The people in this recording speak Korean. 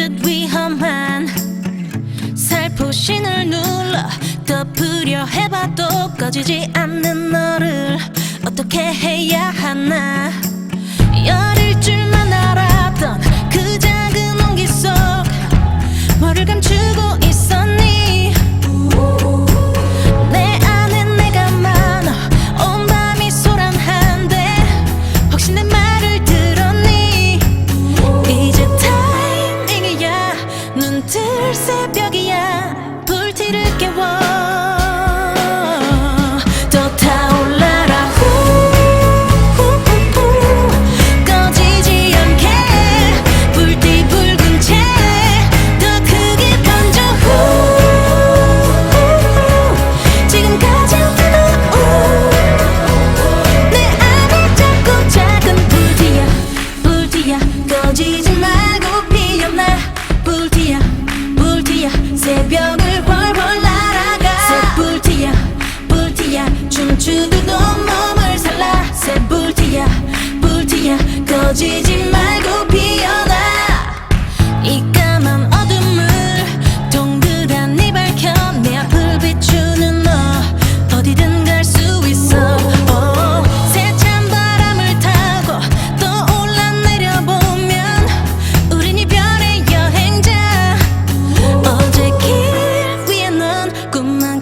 듯 위험한 살포신을 눌러 덮으려 해봐도 꺼지지 않는 너를 어떻게 해야 하나? 새벽을 훨훨 날아가. 새 불티야 불티야 춤추듯 온몸을 살라. 새 불티야 불티야 꺼지지